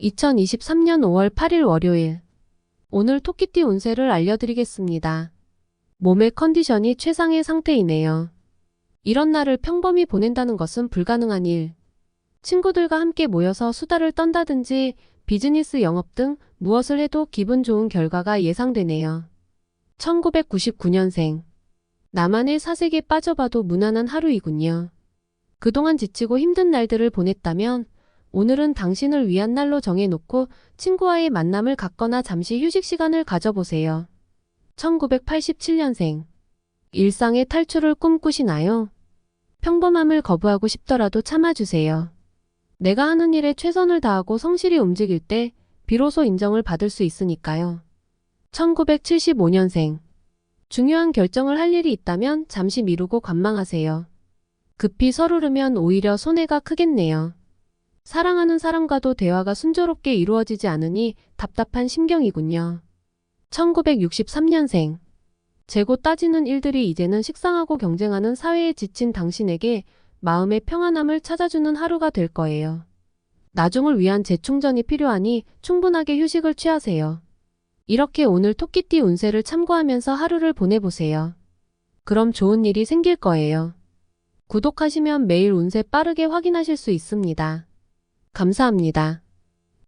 2023년 5월 8일 월요일. 오늘 토끼띠 운세를 알려드리겠습니다. 몸의 컨디션이 최상의 상태이네요. 이런 날을 평범히 보낸다는 것은 불가능한 일. 친구들과 함께 모여서 수다를 떤다든지 비즈니스 영업 등 무엇을 해도 기분 좋은 결과가 예상되네요. 1999년생. 나만의 사색에 빠져봐도 무난한 하루이군요. 그동안 지치고 힘든 날들을 보냈다면 오늘은 당신을 위한 날로 정해놓고 친구와의 만남을 갖거나 잠시 휴식 시간을 가져보세요. 1987년생. 일상의 탈출을 꿈꾸시나요? 평범함을 거부하고 싶더라도 참아주세요. 내가 하는 일에 최선을 다하고 성실히 움직일 때 비로소 인정을 받을 수 있으니까요. 1975년생. 중요한 결정을 할 일이 있다면 잠시 미루고 관망하세요. 급히 서두르면 오히려 손해가 크겠네요. 사랑하는 사람과도 대화가 순조롭게 이루어지지 않으니 답답한 심경이군요. 1963년생. 재고 따지는 일들이 이제는 식상하고 경쟁하는 사회에 지친 당신에게 마음의 평안함을 찾아주는 하루가 될 거예요. 나중을 위한 재충전이 필요하니 충분하게 휴식을 취하세요. 이렇게 오늘 토끼띠 운세를 참고하면서 하루를 보내보세요. 그럼 좋은 일이 생길 거예요. 구독하시면 매일 운세 빠르게 확인하실 수 있습니다. 감사합니다.